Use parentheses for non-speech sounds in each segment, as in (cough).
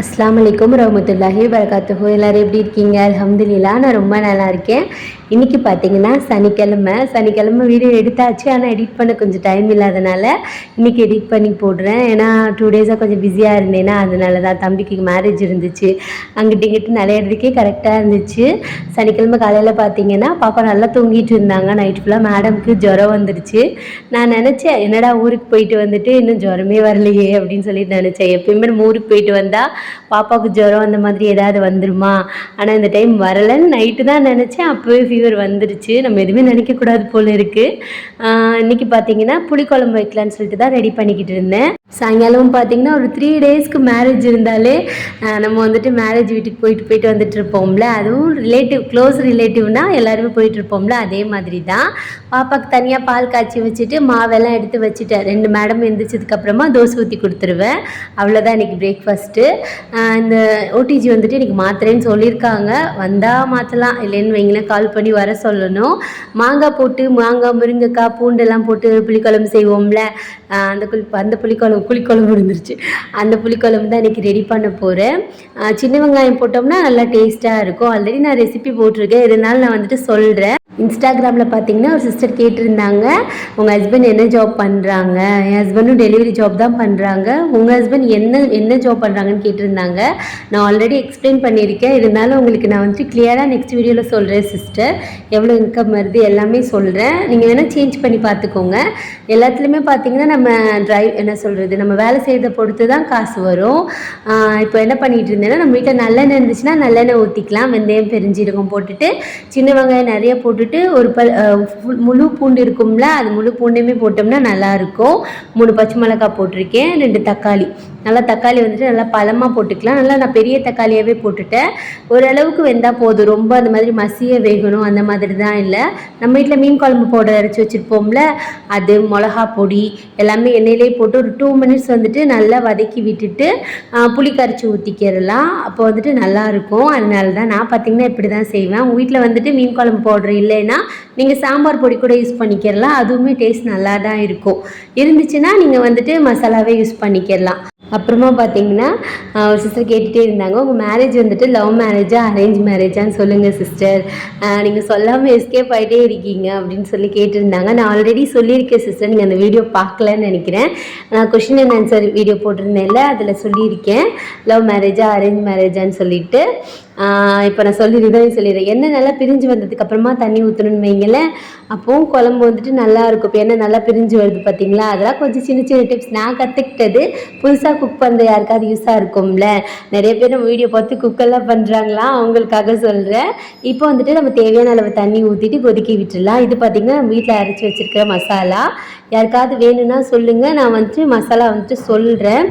அஸ்லாம் வலைக்கம் ரஹமத்துல்லாஹி வரகாத்துஹு எல்லோரும் எப்படி இருக்கீங்க? அல்ஹம்துலில்லா நான் ரொம்ப நல்லா இருக்கேன். இன்றைக்கி பார்த்தீங்கன்னா சனிக்கிழமை. சனிக்கிழமை வீடியோ எடுத்தாச்சு ஆனால் எடிட் பண்ண கொஞ்சம் டைம் இல்லாதனால இன்றைக்கி எடிட் பண்ணி போடுறேன். ஏன்னா டூ டேஸாக கொஞ்சம் பிஸியாக இருந்தேன்னா அதனால தான் தம்பிக்கு மேரேஜ் இருந்துச்சு. அங்கிட்டு இங்கிட்டு நிலையிறதுக்கே கரெக்டாக இருந்துச்சு. சனிக்கிழமை காலையில் பார்த்தீங்கன்னா பாப்பா நல்லா தூங்கிட்டு இருந்தாங்க. நைட் ஃபுல்லாக மேடம்க்கு ஜுரம் வந்துருச்சு. நான் நினச்சேன் என்னடா ஊருக்கு போயிட்டு வந்துட்டு இன்னும் ஜுரமே வரலையே அப்படின்னு சொல்லிட்டு நினச்சேன். எப்பயுமே நம்ம ஊருக்கு போயிட்டு வந்தால் பாப்பாவுக்கு ஜுரம் அந்த மாதிரி ஏதாவது வந்துருமா? ஆனால் இந்த டைம் வரலைன்னு நைட்டு தான் நினச்சேன். அப்போவே ஃபீவர் வந்துருச்சு. நம்ம எதுவுமே நினைக்கக்கூடாது போல் இருக்குது இன்றைக்கி பார்த்தீங்கன்னா புளிக்குழம்பு வைக்கலான்னு சொல்லிட்டு தான் ரெடி பண்ணிக்கிட்டு இருந்தேன். சாயங்காலம் பார்த்தீங்கன்னா ஒரு த்ரீ டேஸ்க்கு மேரேஜ் இருந்தாலே நம்ம வந்துட்டு மேரேஜ் வீட்டுக்கு போயிட்டு போயிட்டு வந்துட்டு இருப்போம்ல. அதுவும் ரிலேட்டிவ் க்ளோஸ் ரிலேட்டிவ்னா எல்லாருமே போயிட்டு இருப்போம்ல. அதே மாதிரி தான் பாப்பாக்கு தனியாக பால் காய்ச்சி வச்சுட்டு மாவெல்லாம் எடுத்து வச்சுட்டேன் ரெண்டு மேடம் எந்திரிச்சதுக்கப்புறமா தோசை ஊற்றி கொடுத்துருவேன். அவ்வளோதான் இன்றைக்கி பிரேக்ஃபாஸ்ட்டு இந்த ஓடிஜி வந்துட்டு இன்றைக்கி மாத்திரேன்னு சொல்லியிருக்காங்க. வந்தால் மாற்றலாம் இல்லைன்னு வைங்களேன் கால் பண்ணி வர சொல்லணும். மாங்காய் போட்டு மாங்காய் முருங்கைக்காய் பூண்டெல்லாம் போட்டு புளிக்குழம்பு செய்வோம்ல. அந்த குளி அந்த புளிக்குழம்பு புளிக்குழம்பு இருந்துருச்சு. அந்த புளிக்குழம்பு தான் இன்றைக்கி ரெடி பண்ண போகிறேன் சின்ன வெங்காயம் போட்டோம்னா நல்லா டேஸ்ட்டாக இருக்கும். ஆல்ரெடி நான் ரெசிபி போட்டிருக்கேன். இதனால் நான் வந்துட்டு சொல்கிறேன் இன்ஸ்டாகிராமில் பார்த்தீங்கன்னா ஒரு சிஸ்டர் கேட்டிருந்தாங்க உங்கள் ஹஸ்பண்ட் என்ன ஜாப் பண்ணுறாங்க என் ஹஸ்பண்டும் டெலிவரி ஜாப் தான் பண்ணுறாங்க உங்கள் ஹஸ்பண்ட் என்ன என்ன ஜாப் பண்ணுறாங்கன்னு கேட்டிருந்தாங்க. நான் ஆல்ரெடி எக்ஸ்பிளைன் பண்ணியிருக்கேன். இருந்தாலும் உங்களுக்கு நான் வந்துட்டு கிளியராக நெக்ஸ்ட் வீடியோவில் சொல்கிறேன் சிஸ்டர் எவ்வளோ இன்கம் வருது எல்லாமே சொல்கிறேன் நீங்கள் வேணால் சேஞ்ச் பண்ணி பார்த்துக்கோங்க. எல்லாத்துலேயுமே பார்த்தீங்கன்னா நம்ம ட்ரைவ் என்ன சொல்கிறது நம்ம வேலை செய்கிறத பொறுத்து தான் காசு வரும். இப்போ என்ன பண்ணிகிட்டு இருந்தேன்னா நம்ம வீட்டில் நல்லெண்ணெய் இருந்துச்சுன்னா நல்லெண்ணெய் ஊற்றிக்கலாம் வெந்தயம் பெருஞ்சீரகம் போட்டுட்டு சின்ன வெங்காயம் நிறைய போட்டுட்டு ஒரு பல் முழு பூண்டு இருக்கும்ல அது முழு பூண்டையுமே போட்டோம்னா நல்லாயிருக்கும். மூணு பச்சை மிளகாய் போட்டிருக்கேன் ரெண்டு தக்காளி. நல்லா தக்காளி வந்துட்டு நல்லா பழமாக போட்டுக்கலாம். நல்லா நான் பெரிய தக்காளியாகவே போட்டுட்டேன். ஓரளவுக்கு வெந்தால் போதும். ரொம்ப அந்த மாதிரி மசிய வேகணும் அந்த மாதிரி தான் இல்லை. நம்ம வீட்டில் மீன் குழம்பு பவுடர் அரைச்சி வச்சுருப்போம்ல அது மிளகா பொடி எல்லாமே எண்ணெயிலே போட்டு ஒரு டூ மினிட்ஸ் வந்துட்டு நல்லா வதக்கி விட்டுட்டு புளி கரைச்சி ஊற்றிக்கிறலாம் அப்போ வந்துட்டு நல்லாயிருக்கும் அதனால தான் நான் பார்த்தீங்கன்னா இப்படி தான் செய்வேன். உங்கள் வீட்டில் வந்துட்டு மீன் குழம்பு பவுடர் இல்லைன்னா நீங்கள் சாம்பார் பொடி கூட யூஸ் பண்ணிக்கிறலாம் அதுவுமே டேஸ்ட் நல்லா தான் இருக்கும். இருந்துச்சுன்னா நீங்கள் வந்துட்டு மசாலாவே யூஸ் பண்ணிக்கிறலாம் அப்புறமா பார்த்தீங்கன்னா ஒரு சிஸ்டர் கேட்டுகிட்டே இருந்தாங்க. உங்கள் மேரேஜ் வந்துட்டு லவ் மேரேஜா அரேஞ்ச் மேரேஜான்னு சொல்லுங்கள் சிஸ்டர் நீங்கள் சொல்லாமல் எஸ்கேப் ஆகிட்டே இருக்கீங்க அப்படின்னு சொல்லி கேட்டிருந்தாங்க. நான் ஆல்ரெடி சொல்லியிருக்கேன் சிஸ்டர் நீங்கள் அந்த வீடியோ பார்க்கலன்னு நினைக்கிறேன். நான் கொஷின் அண்ட் ஆன்சர் வீடியோ போட்டிருந்தேன்ல அதில் சொல்லியிருக்கேன். லவ் மேரேஜா அரேஞ்ச் மேரேஜான்னு சொல்லிட்டு. இப்போ நான் சொல்லி சொல்லிடுறேன் சொல்லிடுறேன். எண்ணெய் நல்லா பிரிஞ்சு வந்ததுக்கு அப்புறமா தண்ணி ஊற்றணும்னு வைங்களேன். அப்போவும் குழம்பு வந்துட்டு நல்லா இருக்கும். இப்போ எண்ணெய் நல்லா பிரிஞ்சு வருது பார்த்தீங்களா அதெல்லாம் கொஞ்சம் சின்ன சின்ன டிப்ஸ் நான் கற்றுக்கிட்டது புதுசாக குக் பண்ணுற யாருக்காவது யூஸாக இருக்கும்ல? நிறைய பேர் நம்ம வீடியோ பார்த்து குக்கெல்லாம் பண்ணுறாங்களா அவங்களுக்காக சொல்கிறேன் இப்போ வந்துட்டு நம்ம தேவையான அளவு தண்ணி ஊற்றிட்டு கொதிக்கி விட்டுடலாம். இது பார்த்திங்கன்னா நம்ம வீட்டில் அரைச்சி வச்சிருக்கிற மசாலா. யாருக்காவது வேணும்னா சொல்லுங்கள் நான் வந்துட்டு மசாலா வந்துட்டு சொல்கிறேன்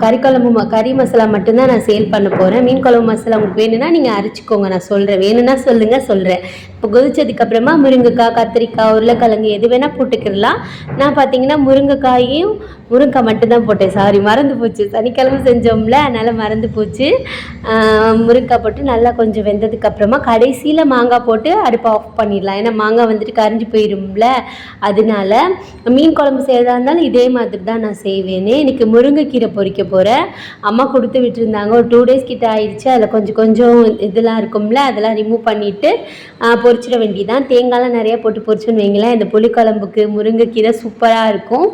கறி குழம்பு ம- கறி மசாலா மட்டும்தான் நான் சேல் பண்ண போகிறேன் மீன் குழம்பு மசாலா உங்களுக்கு வேணும்னா நீங்கள் அரைச்சிக்கோங்க நான் சொல்கிறேன் வேணும்னா சொல்லுங்கள் சொல்கிறேன் இப்போ கொதிச்சதுக்கப்புறமா முருங்கைக்காய் கத்திரிக்காய் உருளைக்கிழங்கு எது வேணால் போட்டுக்கிடலாம். நான் பார்த்தீங்கன்னா முருங்கைக்காயும் முருங்கைக்காய் மட்டும்தான் போட்டேன். சாரி மறந்து போச்சு. சனிக்கிழமை செஞ்சோம்ல அதனால் மறந்து போச்சு. முருங்கைக்காய் போட்டு நல்லா கொஞ்சம் வெந்ததுக்கப்புறமா கடைசியில் மாங்காய் போட்டு அடுப்பை ஆஃப் பண்ணிடலாம். ஏன்னா மாங்காய் வந்துட்டு கரைஞ்சி போயிரும்ல அதனால மீன் குழம்பு செய்கிறதா இருந்தாலும் இதே மாதிரி தான் நான் செய்வேனே. இன்றைக்கி முருங்கைக்கீரை பொரிக்க போகிறேன் அம்மா கொடுத்து விட்டுருந்தாங்க. ஒரு டூ டேஸ் கிட்ட ஆயிடுச்சு. அதில் கொஞ்சம் கொஞ்சம் இதெல்லாம் இருக்கும்ல அதெல்லாம் ரிமூவ் பண்ணிவிட்டு பொரிச்சிட வேண்டியதான் தேங்காய்லாம் நிறையா போட்டு பொரிச்சோன்னு வைங்களேன். இந்த புளிக்குழம்புக்கு முருங்கைக்கீரை சூப்பராக இருக்கும்.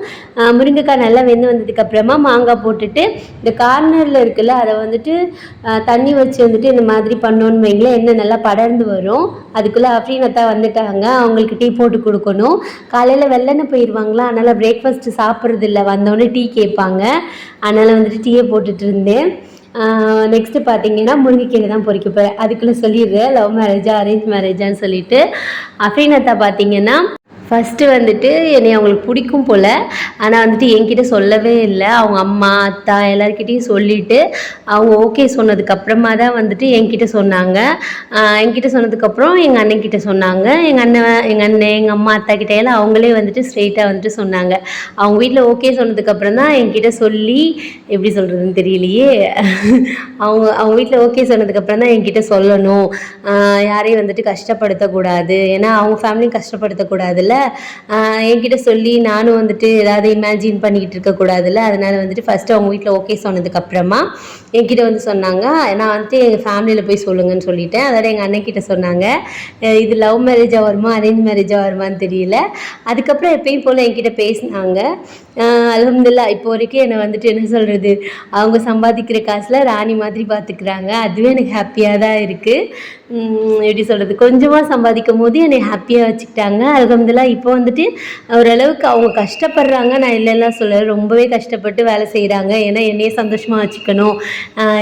முருங்கைக்காய் நல்லா வெந்து வந்ததுக்கப்புறமா மாங்காய் போட்டுட்டு இந்த கார்னரில் இருக்குல்ல அதை வந்துட்டு தண்ணி வச்சு வந்துட்டு இந்த மாதிரி பண்ணோன்னு வைங்களேன். என்ன நல்லா படர்ந்து வரும். அதுக்குள்ளே அஃப்ரீனத்தா வந்துட்டாங்க. அவங்களுக்கு டீ போட்டு கொடுக்கணும். காலையில் வெள்ளனை போயிடுவாங்களா? அதனால் பிரேக்ஃபாஸ்ட்டு சாப்பிட்றது இல்லை வந்தோடனே டீ கேட்பாங்க. அதனால் வந்துட்டு டீயை போட்டுட்டு இருந்தேன். நெக்ஸ்ட்டு பார்த்தீங்கன்னா முருங்கைக்கீரை தான் பொறிக்க போகிறேன் அதுக்குள்ளே சொல்லிடுறேன். லவ் மேரேஜா அரேஞ்ச் மேரேஜான்னு சொல்லிட்டு. அஃப்ரீனத்தா பார்த்தீங்கன்னா ஃபஸ்ட்டு வந்துட்டு என்னை அவங்களுக்கு பிடிக்கும் போல். ஆனால் வந்துட்டு என்கிட்ட சொல்லவே இல்லை. அவங்க அம்மா அத்தா எல்லாருக்கிட்டேயும் சொல்லிவிட்டு அவங்க ஓகே சொன்னதுக்கப்புறமா தான் வந்துட்டு என்கிட்ட சொன்னாங்க. என்கிட்ட சொன்னதுக்கப்புறம் எங்கள் அண்ணன்கிட்ட சொன்னாங்க. எங்கள் அண்ணன் எங்கள் அண்ணன் எங்கள் அம்மா அத்தா கிட்ட எல்லாம் அவங்களே வந்துட்டு ஸ்ட்ரெயிட்டாக வந்துட்டு சொன்னாங்க. அவங்க வீட்டில் ஓகே சொன்னதுக்கப்புறம் தான் என்கிட்ட சொல்லி எப்படி சொல்கிறதுன்னு தெரியலையே. அவங்க அவங்க வீட்டில் ஓகே சொன்னதுக்கப்புறம் தான் என்கிட்ட சொல்லணும். யாரையும் வந்துட்டு கஷ்டப்படுத்தக்கூடாது. ஏன்னா அவங்க ஃபேமிலியும் கஷ்டப்படுத்தக்கூடாதுல்ல. என்கிட்ட சொல்லி நானும் வந்துட்டு ஏதாவது இமேஜின் பண்ணிக்கிட்டு இருக்கக்கூடாதுல்ல அதனால வந்துட்டு ஃபஸ்ட்டு அவங்க வீட்டில் ஓகே சொன்னதுக்கப்புறமா என்கிட்ட வந்து சொன்னாங்க. நான் வந்துட்டு எங்கள் ஃபேமிலியில் போய் சொல்லுங்கன்னு சொல்லிட்டேன். அதோட எங்கள் அண்ணன்கிட்ட சொன்னாங்க. இது லவ் மேரேஜாக வருமா? அரேஞ்ச் மேரேஜாக வருமான்னு தெரியல. அதுக்கப்புறம் எப்பயும் போல் என்கிட்ட பேசினாங்க. அலமதுல்லா இப்போ வரைக்கும் என்னை வந்துட்டு என்ன சொல்கிறது அவங்க சம்பாதிக்கிற காசில் ராணி மாதிரி பார்த்துக்கிறாங்க அதுவே எனக்கு ஹாப்பியாக தான் இருக்குது எப்படி சொல்கிறது கொஞ்சமாக சம்பாதிக்கும் போது என்னை ஹாப்பியாக வச்சுக்கிட்டாங்க. அலமதுல்லா இப்போ வந்துட்டு ஓரளவுக்கு அவங்க கஷ்டப்படுறாங்க. நான் இல்லைலாம் சொல்லலை ரொம்பவே கஷ்டப்பட்டு வேலை செய்கிறாங்க ஏன்னா என்னையே சந்தோஷமாக வச்சுக்கணும்.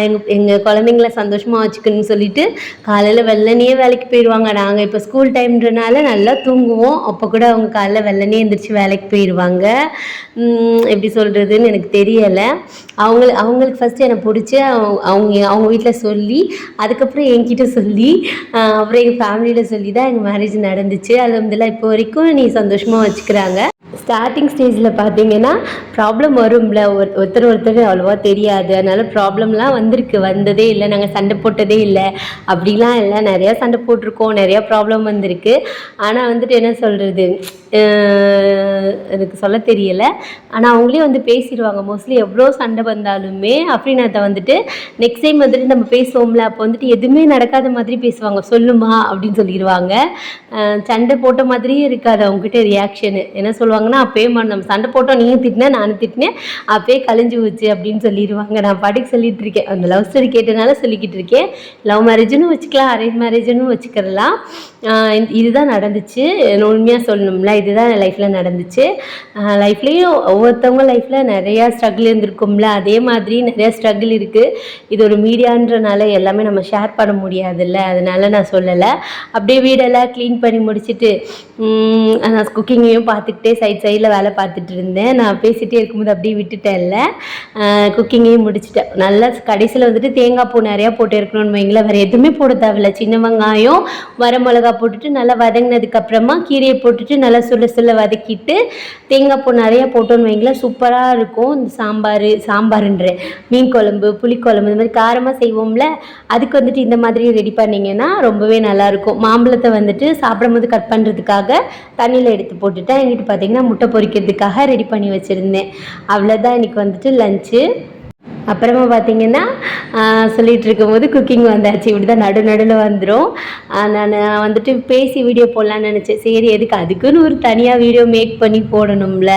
எங்கள் எங்கள் குழந்தைங்கள சந்தோஷமாக வச்சுக்கணும்னு சொல்லிட்டு காலையில் வெள்ளனையே வேலைக்கு போயிடுவாங்க. நாங்கள் இப்போ ஸ்கூல் டைம்ன்றனால நல்லா தூங்குவோம். அப்போ கூட அவங்க காலைல வெள்ளனே எழுந்திரிச்சு வேலைக்கு போயிடுவாங்க. எப்படி சொல்கிறதுன்னு எனக்கு தெரியலை. அவங்க அவங்களுக்கு ஃபஸ்ட்டு என்னை பிடிச்சி அவங்க அவங்க அவங்க வீட்டில் சொல்லி அதுக்கப்புறம் என்கிட்ட சொல்லி அப்புறம் எங்கள் ஃபேமிலியில் சொல்லி தான் எங்கள் மேரேஜ் நடந்துச்சு. அலமதுல்லா இப்போ வரைக்கும் நீ சந்தோஷமாக வச்சுக்கிறாங்க. ஸ்டார்டிங் ஸ்டேஜில் பார்த்தீங்கன்னா ப்ராப்ளம் வரும்ல. ஒரு ஒருத்தர் ஒருத்தர் அவ்வளோவா தெரியாது. அதனால ப்ராப்ளம்லாம் வந்திருக்கு. வந்ததே இல்லை. நாங்கள் சண்டை போட்டதே இல்லை. அப்படிலாம் இல்லை. நிறையா சண்டை போட்டிருக்கோம். நிறையா ப்ராப்ளம் வந்திருக்கு. ஆனால் வந்துட்டு என்ன சொல்கிறது எனக்கு சொல்ல தெரியலை. ஆனால் அவங்களே வந்து பேசிடுவாங்க. மோஸ்ட்லி எவ்வளோ சண்டை வந்தாலுமே அஃப்ரீனாத்தை வந்துட்டு நெக்ஸ்ட் டைம் வந்துட்டு நம்ம பேசுவோம்ல அப்போ வந்துட்டு எதுவுமே நடக்காத மாதிரி பேசுவாங்க. சொல்லுமா அப்படின்னு சொல்லிடுவாங்க. சண்டை போட்ட மாதிரியே இருக்காது அவங்ககிட்ட ரியாக்ஷனு என்ன சொல்லுவாங்கன்னா அப்பயே நம்ம சண்டை போட்டோம் நீயும் திட்டினா நானும் திட்டினேன். அப்பயே கழிஞ்சு போச்சு அப்படின்னு சொல்லிடுவாங்க. நான் பாட்டுக்கு சொல்லிட்டு இருக்கேன். அந்த லவ் ஸ்டோரி கேட்டனால சொல்லிக்கிட்டு இருக்கேன். லவ் மேரேஜ்னு வச்சுக்கலாம் அரேஞ்ச் மேரேஜ்னு வச்சுக்கிறலாம் இதுதான் நடந்துச்சு. உண்மையாக சொல்லணும்ல இதுதான் என் லைஃப்பில் நடந்துச்சு. லைஃப்லேயும் ஒவ்வொருத்தவங்க லைஃப்பில் நிறையா ஸ்ட்ரகிள் இருந்திருக்கும்ல. அதே மாதிரி நிறையா ஸ்ட்ரகிள் இருக்குது இது ஒரு மீடியான்றனால எல்லாமே நம்ம ஷேர் பண்ண முடியாதுல்ல. அதனால நான் சொல்லலை. அப்படியே வீடெல்லாம் க்ளீன் பண்ணி முடிச்சுட்டு நான் குக்கிங்கையும் பார்த்துக்கிட்டே சைட் சைடில் வேலை பார்த்துட்டு இருந்தேன். நான் பேசிகிட்டே இருக்கும்போது அப்படியே விட்டுட்டேன்ல. குக்கிங்கையும் முடிச்சுட்டேன். நல்லா கடைசியில் வந்துட்டு தேங்காய் பூ நிறையா போட்டு இருக்கணும்னு வைங்களேன். வேறு எதுவுமே போட தேவையில்ல. சின்ன வெங்காயம் வர மிளகா போட்டுட்டு நல்லா வதங்கினதுக்கு அப்புறமா கீரையை போட்டுட்டு நல்லா சுள்ள சுள்ள வதக்கிட்டு தேங்காய் பூ நிறையா போட்டோன்னு வைங்களேன். சூப்பராக இருக்கும். இந்த சாம்பார் சாம்பார்ன்ற மீன் குழம்பு புளிக்குழம்பு இந்த மாதிரி காரமாக செய்வோம்ல. அதுக்கு வந்துட்டு இந்த மாதிரி ரெடி பண்ணிங்கன்னா ரொம்பவே நல்லாயிருக்கும் மாம்பழத்தை வந்துட்டு சாப்பிடும்போது கட் பண்ணுறதுக்காக தண்ணியில் எடுத்து போட்டுட்டேன். எங்கிட்டு பார்த்தீங்கன்னா முட்டை பொரிக்கிறதுக்காக ரெடி பண்ணி வச்சுருந்தேன். அவ்வளோதான் இன்றைக்கி வந்துட்டு லஞ்சு அப்புறமா பார்த்தீங்கன்னா சொல்லிகிட்டு இருக்கும்போது குக்கிங் வந்தாச்சு. இப்படி தான் நடு நடுவில் வந்துடும் நான் வந்துட்டு பேசி வீடியோ போடலான்னு நினச்சேன். சரி எதுக்கு? அதுக்குன்னு ஒரு தனியாக வீடியோ மேக் பண்ணி போடணும்ல.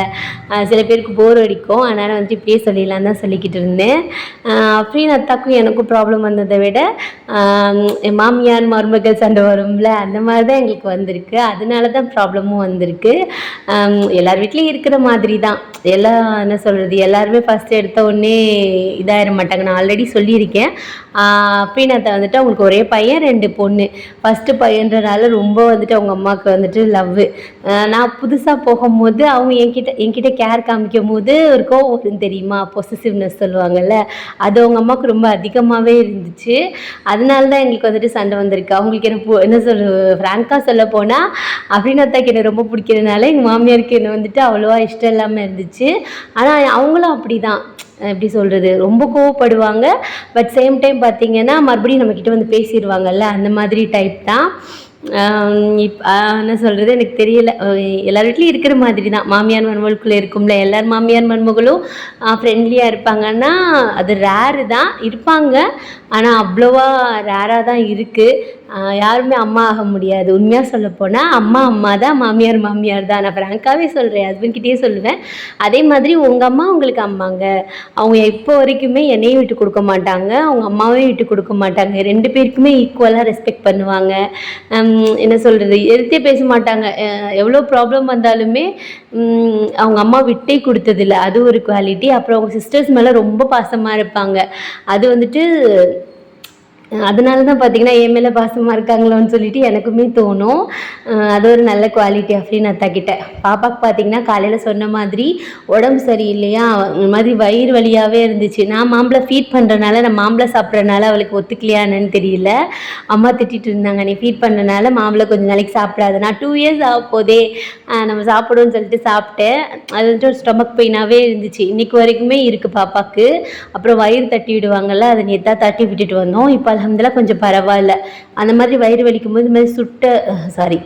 சில பேருக்கு போர் அடிக்கும். அதனால் வந்துட்டு இப்படியே சொல்லிடலாம் தான் சொல்லிக்கிட்டு இருந்தேன். அப்படின்னு அத்தாக்கும் எனக்கும் ப்ராப்ளம் வந்ததை விட என் மாமியார் மருமகள் சண்டை வரும்ல அந்த மாதிரி தான் எங்களுக்கு வந்திருக்கு. அதனால தான் ப்ராப்ளமும் வந்திருக்கு எல்லார் வீட்லேயும் இருக்கிற மாதிரி தான் எல்லாம் என்ன சொல்கிறது எல்லாருமே ஃபஸ்ட்டு எடுத்த உடனே இதாகிட மாட்டாங்க நான் ஆல்ரெடி சொல்லியிருக்கேன். அப்படின்னத்தை வந்துட்டு அவங்களுக்கு ஒரே பையன் ரெண்டு பொண்ணு. ஃபஸ்ட்டு பையன்றனால ரொம்ப வந்துட்டு அவங்க அம்மாவுக்கு வந்துட்டு லவ்வு நான் புதுசாக போகும்போது அவங்க என்கிட்ட என்கிட்ட கேர் காமிக்கும் போது ஒரு கோவம் வரும் தெரியுமா? பொசசிவ்னஸ் சொல்லுவாங்கல்ல அது அவங்க அம்மாவுக்கு ரொம்ப அதிகமாகவே இருந்துச்சு. அதனால தான் எங்களுக்கு வந்துட்டு சண்டை வந்திருக்கு. அவங்களுக்கு என்ன என்ன சொல்ற ஃப்ராங்காக சொல்ல போனால் அபிநத்தாக்கு என்னை ரொம்ப பிடிக்கிறதுனால எங்கள் மாமியாருக்கு என்னை வந்துட்டு அவ்வளோவா இஷ்டம் இல்லாமல் இருந்துச்சு. ஆனால் அவங்களும் அப்படி தான் எப்படி சொல்கிறது ரொம்ப கோவப்படுவாங்க. பட் சேம் டைம் பார்த்தீங்கன்னா மறுபடியும் நம்மக்கிட்ட வந்து பேசிடுவாங்கல்ல அந்த மாதிரி டைப் தான். இப் என்ன சொல்கிறது எனக்கு தெரியல. எல்லார் வீட்லேயும் இருக்கிற மாதிரி தான் மாமியார் மருமகளுக்குள்ளே இருக்கும்ல எல்லார் மாமியார் மருமகளும் ஃப்ரெண்ட்லியாக இருப்பாங்கன்னா அது ரேரு தான். இருப்பாங்க. ஆனால் அவ்வளோவா ரேராக தான் இருக்குது யாருமே அம்மா ஆக முடியாது. உண்மையாக சொல்ல போனால் அம்மா அம்மா தான் மாமியார் மாமியார் தான். நான் ஃப்ராங்காகவே சொல்கிறேன் ஹஸ்பண்ட்கிட்டே சொல்லுவேன். அதே மாதிரி உங்கள் அம்மா உங்களுக்கு அம்மாங்க. அவங்க இப்போ வரைக்குமே என்னையும் விட்டு கொடுக்க மாட்டாங்க. அவங்க அம்மாவையும் விட்டு கொடுக்க மாட்டாங்க. ரெண்டு பேருக்குமே ஈக்குவலாக ரெஸ்பெக்ட் பண்ணுவாங்க. என்ன சொல்கிறது எடுத்தே பேச மாட்டாங்க. எவ்வளோ ப்ராப்ளம் வந்தாலுமே அவங்க அம்மா விட்டே கொடுத்ததில்ல. அது ஒரு குவாலிட்டி அப்புறம் அவங்க சிஸ்டர்ஸ் மேலே ரொம்ப பாசமாக இருப்பாங்க. அது வந்துட்டு அதனால தான் பார்த்தீங்கன்னா என் மேலே பாசமாக இருக்காங்களோன்னு சொல்லிட்டு எனக்குமே தோணும். அது ஒரு நல்ல குவாலிட்டி அப்படின்னு நான் தக்கிட்டேன் பாப்பாக்கு பார்த்தீங்கன்னா காலையில் சொன்ன மாதிரி உடம்பு சரியில்லையா? இந்த மாதிரி வயிறு வலியாகவே இருந்துச்சு. நான் மாம்பழம் ஃபீட் பண்ணுறனால நான் மாம்பழம் சாப்பிட்றனால அவளுக்கு ஒத்துக்கலையான்னு தெரியல. அம்மா திட்டிகிட்டு இருந்தாங்க நீ ஃபீட் பண்ணனால மாம்பழம் கொஞ்ச நாளைக்கு சாப்பிடாது. நான் டூ இயர்ஸ் ஆக போதே நம்ம சாப்பிடுவோம்னு சொல்லிட்டு சாப்பிட்டேன். அது வந்துட்டு ஒரு ஸ்டொமக் பெயினாகவே இருந்துச்சு. இன்னைக்கு வரைக்குமே இருக்குது பாப்பாக்கு. அப்புறம் வயிறு தட்டி விடுவாங்கள்ல அதை நேத்தா தட்டி விட்டுட்டு வந்தோம். இப்போ அலமதுல்லா கொஞ்சம் பரவாயில்ல. அந்த மாதிரி வயிறு வலிக்கும் போது இந்த மாதிரி சுட்ட சாரி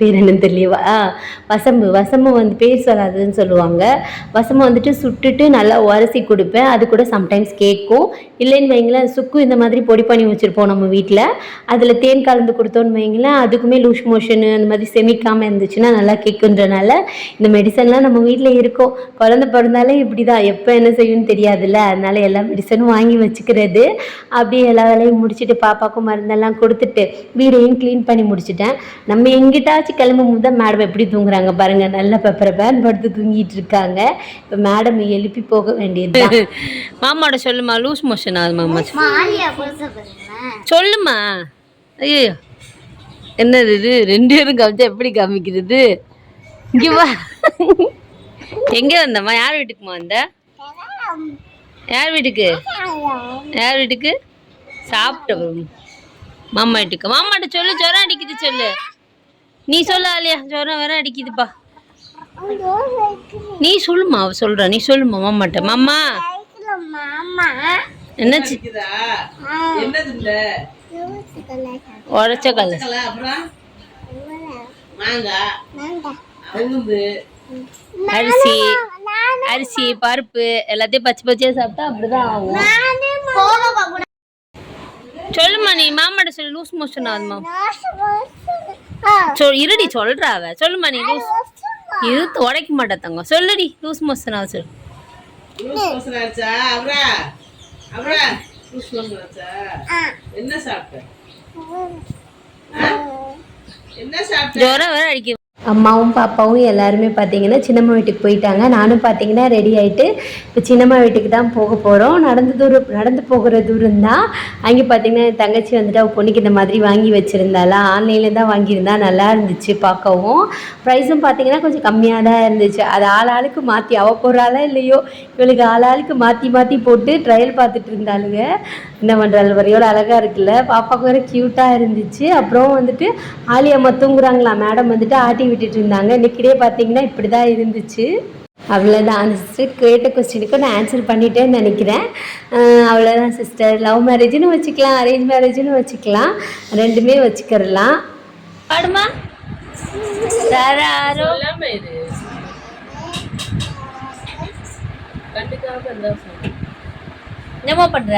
பேர் என்னன்னு தெரியல வசம்பு வசம்பு வந்து பேர் சொல்லாதுன்னு சொல்லுவாங்க. வசம்பு வந்துட்டு சுட்டுட்டு நல்லா உரசி கொடுப்பேன். அது கூட சம்டைம்ஸ் கேட்கும் இல்லைன்னு வைங்களேன் சுக்கு இந்த மாதிரி பொடி பண்ணி வச்சுருப்போம் நம்ம வீட்டில் அதில் தேன் கலந்து கொடுத்தோன்னு வைங்களேன் அதுக்குமே லூஸ் மோஷனு அந்த மாதிரி செமிக்காமல் இருந்துச்சுன்னா நல்லா கேட்குன்றனால இந்த மெடிசன்லாம் நம்ம வீட்டில் இருக்கும். குழந்தை பிறந்தாலே இப்படி தான் எப்போ என்ன செய்யும்னு தெரியாதுல்ல. அதனால எல்லா மெடிசனும் வாங்கி வச்சுக்கிறது. அப்படியே எல்லா வேலையும் முடிச்சு முடிச்சுட்டு பாப்பாக்கும் மருந்தெல்லாம் கொடுத்துட்டு வீடையும் க்ளீன் பண்ணி முடிச்சிட்டேன். நம்ம எங்கிட்டாச்சும் கிளம்பும் போது தான் மேடம் எப்படி தூங்குறாங்க பாருங்க. நல்லா பெப்பரை பேன் படுத்து தூங்கிட்டு இருக்காங்க. இப்போ மேடம் எழுப்பி போக வேண்டியது (laughs) மாமாவோட சொல்லுமா லூஸ் மோஷன் ஆகுது மாமா. சொல்லுமா. ஐயோ. என்னது இது? ரெண்டு பேரும் காமிச்சா எப்படி காமிக்கிறது? இங்க வா. எங்க வந்தம்மா? யார் வீட்டுக்குமா வந்த? யார் வீட்டுக்கு? யார் வீட்டுக்கு? சாப்பிட்ட மாமா வீட்டுக்கு. மாமாட்ட சொல்லு ஜுரம் அடிக்குது சொல்லு. நீ சொல்ல ஆலியா. ஜுரம் வேற அடிக்குதுப்பா. நீ சொல்லுமா அவ சொல்றா. நீ சொல்லுமா மாமாட்ட. மாமா. என்னாச்சு? என்னது இல்ல உடச்ச உளுந்து அரிசி. அரிசி பருப்பு எல்லாத்தையும் பச்சை பச்சையா சாப்பிட்டா அப்படிதான் ஆகும். சொல்லுமா நீ மாமாட்ட சொல்லு லூஸ் மோஷன் ஆகுதுமா சொல் இருடி சொல்றா அவ. சொல்லுமா நீ லூஸ் இது உடைக்க மாட்டா தங்கம் சொல்லுடி லூஸ் மோஷன் ஆகுது சொல்லு. லூஸ் மோஷன் ஆச்சா அப்புறம் அப்புறம் லூஸ் மோஷன் ஆச்சா என்ன சாப்பிட்ட? என்ன சாப்பிட்ட? வேற அடிக்க அம்மாவும் பாப்பாவும் எல்லாருமே பார்த்தீங்கன்னா சின்னம்மா வீட்டுக்கு போயிட்டாங்க. நானும் பார்த்தீங்கன்னா ரெடி ஆகிட்டு இப்போ சின்னம்மா வீட்டுக்கு தான் போக போகிறோம் நடந்து தூரம் நடந்து போகிற தூரம் தான். அங்கே பார்த்தீங்கன்னா என் தங்கச்சி வந்துட்டு அவள் பொண்ணுக்கு இந்த மாதிரி வாங்கி வச்சுருந்தாளா? ஆன்லைனில் தான் வாங்கியிருந்தா நல்லா இருந்துச்சு பார்க்கவும் ப்ரைஸும் பார்த்தீங்கன்னா கொஞ்சம் கம்மியாக தான் இருந்துச்சு. அது ஆள் ஆளுக்கு மாற்றி அவள் போகிறாளா இல்லையோ? இவளுக்கு ஆள் ஆளுக்கு மாற்றி மாற்றி போட்டு ட்ரையல் பார்த்துட்டு இருந்தாளுங்க. என்ன பண்ணுறாள் வரையோட அழகாக இருக்குல்ல. பாப்பாவுக்கு வேறு க்யூட்டாக இருந்துச்சு. அப்புறம் வந்துட்டு ஆலியா தூங்குறாங்களா? மேடம் வந்துட்டு ஆட்டி விட்டுட்டு இருந்தாங்க இன்னைக்கிட்டே பார்த்தீங்கன்னா இப்படி தான் இருந்துச்சு. அவ்வளோதான் சிஸ்டர் கேட்ட கொஸ்டினுக்கு நான் ஆன்சர் பண்ணிட்டேன்னு நினைக்கிறேன். அவ்வளோதான் சிஸ்டர் லவ் மேரேஜ்னு வச்சுக்கலாம் அரேஞ்ச் மேரேஜ்னு வச்சுக்கலாம். ரெண்டுமே வச்சுக்கிறலாம். பாடுமா? தாராரோ எல்லாமே இது கண்டுக்காம இருந்தா சரி. என்னம்மா பண்ணுற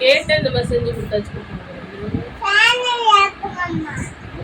கேட்டு இந்த மாதிரி செஞ்சு கொடுத்தாச்சு.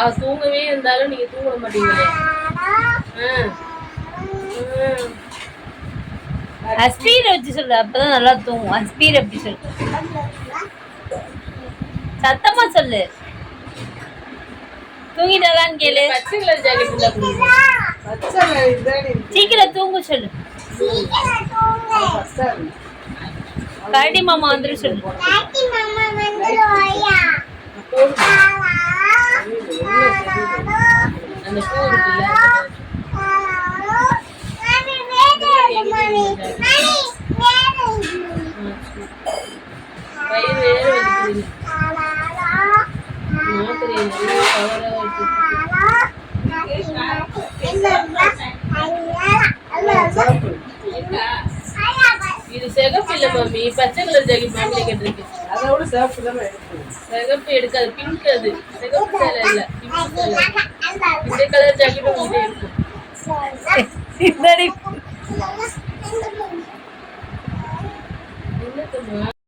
அவ தூங்கவே இருந்தாலும் நீங்க தூங்க மாட்டீங்களே. அஸ்பீர் வச்சு சொல்லு அப்பதான் நல்லா தூங்கும். அஸ்பீர் அப்படி சொல்லு. சத்தமா சொல்லு. தூங்கிட்டாலான்னு கேளு. பச்சை கலர் ஜாக்கெட் இருந்தா கொடுங்க. சீக்கிரம் தூங்க சொல்லு. கரடி மாமா வந்துரு சொல்லு. பூ இருக்குல்ல வயிறு வேற வலிக்குது. மாத்திரை நல்லா கவரா இருக்கு. இது சிகப்பு இல்ல மம்மி பச்சை கலர் ஜாக்கெட் மாமியில கேட்டிருக்கு அதோட சிகப்பு தான் சிகப்பு எடுக்காது பிங்க் அது. சிகப்பு சேலை இல்ல பிங்க் இந்த கலர் ஜாக்கெட்டும் இதே இருக்கும். (laughs)